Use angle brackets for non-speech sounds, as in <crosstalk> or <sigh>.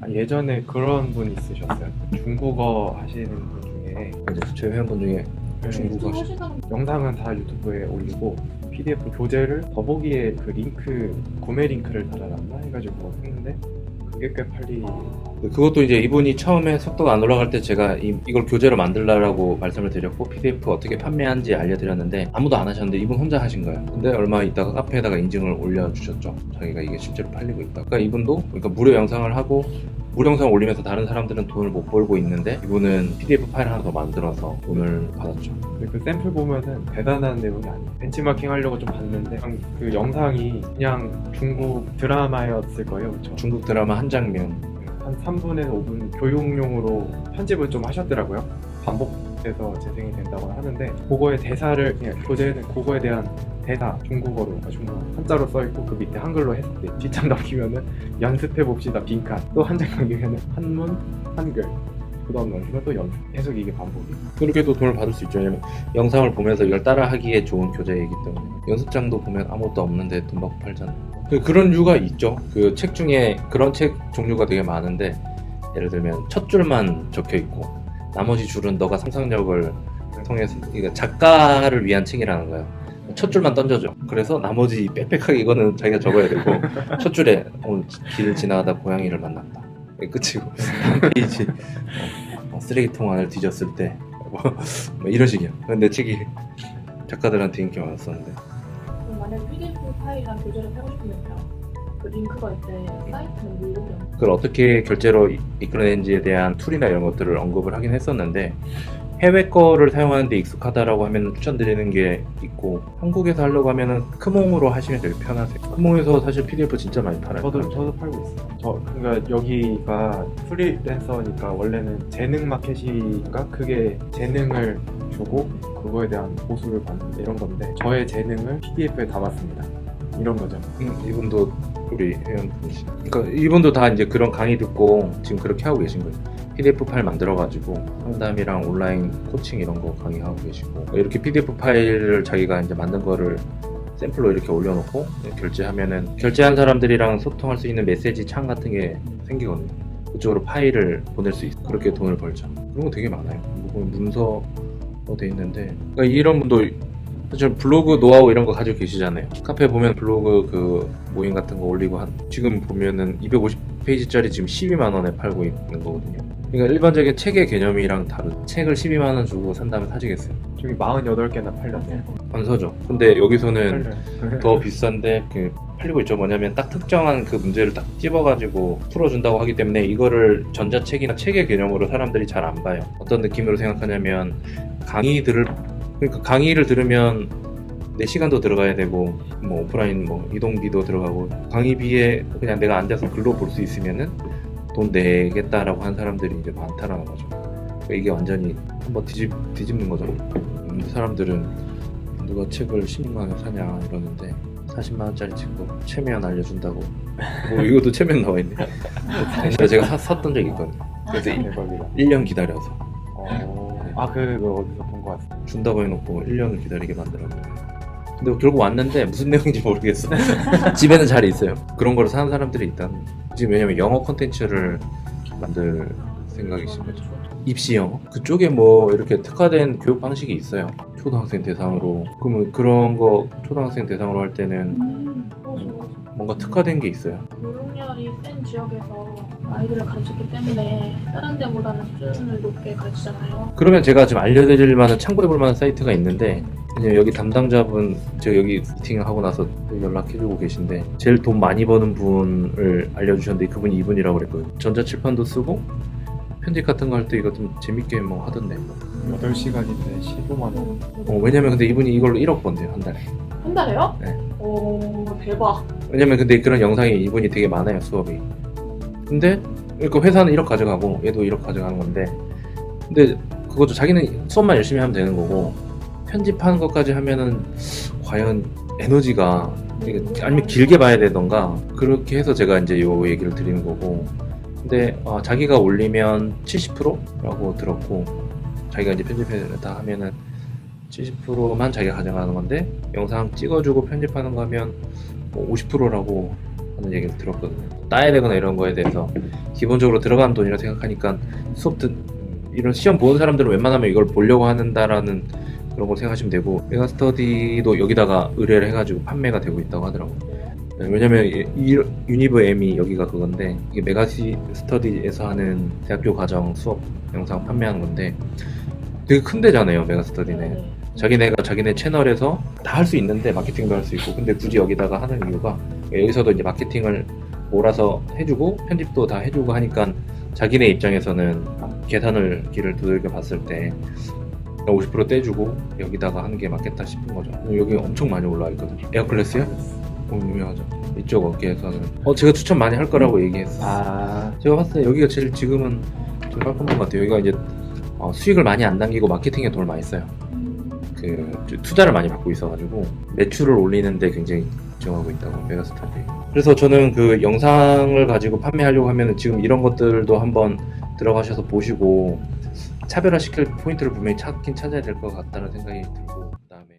아, 예전에 그런 분 있으셨어요. 중국어 하시는 분 중에. 이제 제 회원분 중에 네, 중국어 사람 영상은 다 유튜브에 올리고 PDF 교재를 더보기에 그 링크 구매 링크를 달아놨나 해가지고 했는데 그게 꽤 팔리. 그것도 이제 이분이 처음에 속도가 안 올라갈 때 제가 이, 이걸 교재로 만들라고 말씀을 드렸고 PDF 어떻게 판매하는지 알려드렸는데 아무도 안 하셨는데 이분 혼자 하신 거예요. 근데 얼마 있다가 카페에다가 인증을 올려주셨죠. 자기가 이게 실제로 팔리고 있다. 그러니까 이분도 그러니까 무료 영상을 하고 영상을 올리면서 다른 사람들은 돈을 못 벌고 있는데 이분은 PDF 파일 하나 더 만들어서 돈을 받았죠. 근데 그 샘플 보면은 대단한 내용이 아니에요. 벤치마킹 하려고 좀 봤는데 그냥 그 영상이 그냥 중국 드라마였을 거예요, 그렇죠? 중국 드라마 한 장면 한 3분에서 5분 교육용으로 편집을 좀 하셨더라고요. 반복 돼서 재생이 된다고 하는데 그거의 대사를 교재에는 그거에 대한 대사 중국어로 아, 중국어 한자로 써 있고 그 밑에 한글로 했을 때 뒷장 넘기면은 연습해 봅시다 빈칸 또 한 장 넘기면은 한문 한글 그 다음 넘기면 또 연습 계속 이게 반복이. 그렇게도 돈을 받을 수 있죠. 왜냐면 영상을 보면서 이걸 따라하기에 좋은 교재이기 때문에 연습장도 보면 아무것도 없는데 돈 받고 팔잖아요. 그- 그런 이유가 있죠. 그 책 중에 그런 책 종류가 되게 많은데 예를 들면 첫 줄만 적혀 있고 나머지 줄은 너가 상상력을 통해서 이거 작가를 위한 책이라는 거예요. 첫 줄만 던져줘. 그래서 나머지 빽빽하게 이거는 자기가 적어야 되고 <laughs> 첫 줄에 오늘 길을 지나가다 고양이를 만났다. 끝이고 <laughs> 페이지 어, 어, 쓰레기통 안을 뒤졌을 때 뭐, 뭐 이런 식이야. 근데 책이 작가들한테 인기 많았었는데 만약 PDF 파일이랑 교재를 사고 싶으면요 그 링크가 있대 사이트는 무료면 그걸 어떻게 결제로 이- 이끌어낸지에 대한 툴이나 이런 것들을 언급을 하긴 했었는데 해외 거를 사용하는데 익숙하다라고 하면 추천드리는 게 있고 한국에서 하려고 하면은 크몽으로 하시면 되게 편하세요. 크몽에서 사실 PDF 진짜 많이 팔아요. 저도 저도 팔고 있어요. 저 그러니까 여기가 프리랜서니까 원래는 재능 마켓인가 그게 재능을 주고 그거에 대한 보수를 받는 이런 건데 저의 재능을 PDF에 담았습니다. 이런 거죠. 음, 이분도 우리 회원분이시. 그러니까 이분도 다 이제 그런 강의 듣고 지금 그렇게 하고 계신 거예요. PDF 파일 만들어가지고 상담이랑 온라인 코칭 이런 거 강의하고 계시고 이렇게 PDF 파일을 자기가 이제 만든 거를 샘플로 이렇게 올려놓고 결제하면은 결제한 사람들이랑 소통할 수 있는 메시지 창 같은 게 생기거든요. 그쪽으로 파일을 보낼 수 있어. 그렇게 돈을 벌죠. 그런 거 되게 많아요. 뭐 문서로 돼 있는데 그러니까 이런 분도 사실 블로그 노하우 이런 거 가지고 계시잖아요. 카페 보면 블로그 그 모임 같은 거 올리고 한 지금 보면은 250페이지짜리 지금 12만 원에 팔고 있는 거거든요. 그러니까 일반적인 책의 개념이랑 다른 책을 12만 원 주고 산다면 사지겠어요. 저기 48개나 팔렸네요. 안 사죠. 근데 여기서는. 더 비싼데 그 팔리고 있죠. 뭐냐면 딱 특정한 그 문제를 딱 집어가지고 풀어준다고 하기 때문에 이거를 전자책이나 책의 개념으로 사람들이 잘 안 봐요. 어떤 느낌으로 생각하냐면 강의들을 그러니까 강의를 들으면 내 시간도 들어가야 되고 뭐 오프라인 뭐 이동비도 들어가고 강의비에 그냥 내가 앉아서 글로 볼 수 있으면은 돈 내겠다라고 한 사람들이 이제 많다라는 거죠. 그러니까 이게 완전히 한번 뒤집 뒤집는 거죠. 음, 사람들은 누가 책을 16만 원 사냐 이러는데 40만 원짜리 책도 최면 알려준다고. 뭐 이것도 최면 나와 있네. 근데 제가 사, 샀던 적이 있거든요. 그래서 일- 대박이다. 1년 기다려서 어... 아 그거 어디서 본것 같습니다. 준다고 해놓고 1년을 기다리게 만들었는데. 근데 결국 왔는데 무슨 내용인지 모르겠어. <laughs> 집에는 잘 있어요. 그런 거를 사는 사람들이 있다는 지금 왜냐면 영어 콘텐츠를 만들 생각이신 거죠. 입시 영어? 그쪽에 뭐 이렇게 특화된 교육 방식이 있어요. 초등학생 대상으로. 그러면 그런 거 초등학생 대상으로 할 때는 음. 뭔가 특화된 게 있어요. 교육열이 센 지역에서 아이들을 가르쳤기 때문에 다른 데보다는 수준을 높게 가르치잖아요. 그러면 제가 지금 알려드릴 만한 참고해볼 만한 사이트가 있는데 그냥 여기 담당자분 제가 여기 미팅하고 나서 연락해주고 계신데 제일 돈 많이 버는 분을 알려주셨는데 그분이 이분이라고 그랬거든요 전자칠판도 쓰고 편집 같은 거 할 때 이거 좀 재밌게 뭐 하던데 8시간인데 15만 원. 어, 왜냐면 근데 이분이 이걸로 1억 번대요 한 달에 한 달에요? 네. 오 대박. 왜냐면 근데 그런 영상이 이분이 되게 많아요 수업이 근데 그러니까 회사는 1억 가져가고 얘도 1억 가져가는 건데 근데 그것도 자기는 수업만 열심히 하면 되는 거고 편집하는 것까지 하면은 과연 에너지가 아니면 길게 봐야 되던가 그렇게 해서 제가 이제 요 얘기를 드리는 거고 근데 어, 자기가 올리면 70%라고 들었고 자기가 이제 편집다 하면은 70%만 자기가 가져가는 건데 영상 찍어주고 편집하는 거 하면 뭐 50%라고 하는 얘기를 들었거든요. 따야 되거나 이런 거에 대해서 기본적으로 들어가는 돈이라 생각하니까 수업 듣 이런 시험 보는 사람들은 웬만하면 이걸 보려고 하는다라는 그런 걸 생각하시면 되고 메가 스터디도 여기다가 의뢰를 해가지고 판매가 되고 있다고 하더라고요. 네, 왜냐면 이, 유니브 M이 여기가 그건데 이게 메가시 스터디에서 하는 대학교 과정 수업 영상 판매하는 건데 되게 큰 데잖아요 메가 스터디는 네. 자기네가 자기네 채널에서 다 할 수 있는데 마케팅도 할 수 있고 근데 굳이 여기다가 하는 이유가 여기서도 이제 마케팅을 몰아서 해주고 편집도 다 해주고 하니까 자기네 입장에서는 계산을 길을 두들겨 봤을 때 50% 떼주고 여기다가 하는 게 맞겠다 싶은 거죠. 여기 엄청 많이 올라와 있거든요. 에어클래스요? 어, 유명하죠. 이쪽 업계에서는. 어 제가 추천 많이 할 거라고 얘기했어요. 아. 제가 봤을 때 여기가 제일 지금은 제일 깔끔한 것 같아요. 여기가 이제 어, 수익을 많이 안 남기고 마케팅에 돈을 많이 써요 그 투자를 많이 받고 있어가지고 매출을 올리는데 굉장히 집중하고 있다고 메가스타디. 그래서 저는 그 영상을 가지고 판매하려고 하면 지금 이런 것들도 한번 들어가셔서 보시고 차별화 시킬 포인트를 분명히 찾긴 찾아야 될 것 같다는 생각이 들고